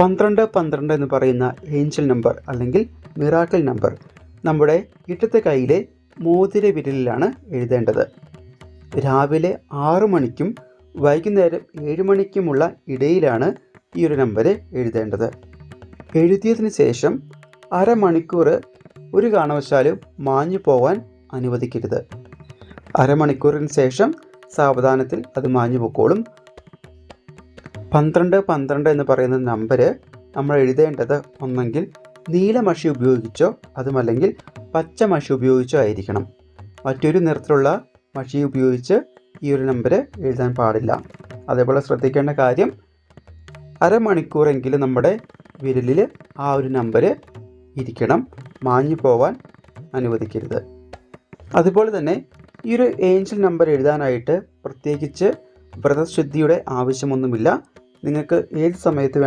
പന്ത്രണ്ട് പന്ത്രണ്ട് എന്ന് പറയുന്ന ഏഞ്ചൽ നമ്പർ അല്ലെങ്കിൽ മിറാക്കിൾ നമ്പർ നമ്മുടെ ഇട്ടത്തെ കൈയിലെ മോതിര വിരലിലാണ് എഴുതേണ്ടത്. രാവിലെ ആറു മണിക്കും വൈകുന്നേരം ഏഴ് മണിക്കുമുള്ള ഇടയിലാണ് ഈ ഒരു നമ്പർ എഴുതേണ്ടത്. എഴുതിയതിന് ശേഷം അരമണിക്കൂർ ഒരു കാരണവശാലും മാഞ്ഞു പോകാൻ അനുവദിക്കരുത്. അരമണിക്കൂറിന് ശേഷം സാവധാനത്തിൽ അത് മാഞ്ഞു പൊക്കോളും. പന്ത്രണ്ട് പന്ത്രണ്ട് എന്ന് പറയുന്ന നമ്പർ നമ്മൾ എഴുതേണ്ടത് ഒന്നെങ്കിൽ നീല മഷി ഉപയോഗിച്ചോ അതുമല്ലെങ്കിൽ പച്ച മഷി ഉപയോഗിച്ചോ ആയിരിക്കണം. മറ്റൊരു നിറത്തിലുള്ള മഷി ഉപയോഗിച്ച് ഈ ഒരു നമ്പർ എഴുതാൻ പാടില്ല. അതേപോലെ ശ്രദ്ധിക്കേണ്ട കാര്യം അരമണിക്കൂറെങ്കിലും നമ്മുടെ വിരലിൽ ആ ഒരു നമ്പർ ഇരിക്കണം. മാഞ്ഞു പോവാൻ അനുവദിക്കരുത്. അതുപോലെ തന്നെ ഈ ഒരു ഏഞ്ചൽ നമ്പർ എഴുതാനായിട്ട് പ്രത്യേകിച്ച് വ്രതശുദ്ധിയുടെ ആവശ്യമൊന്നുമില്ല. നിങ്ങൾക്ക് ഏത് സമയത്ത്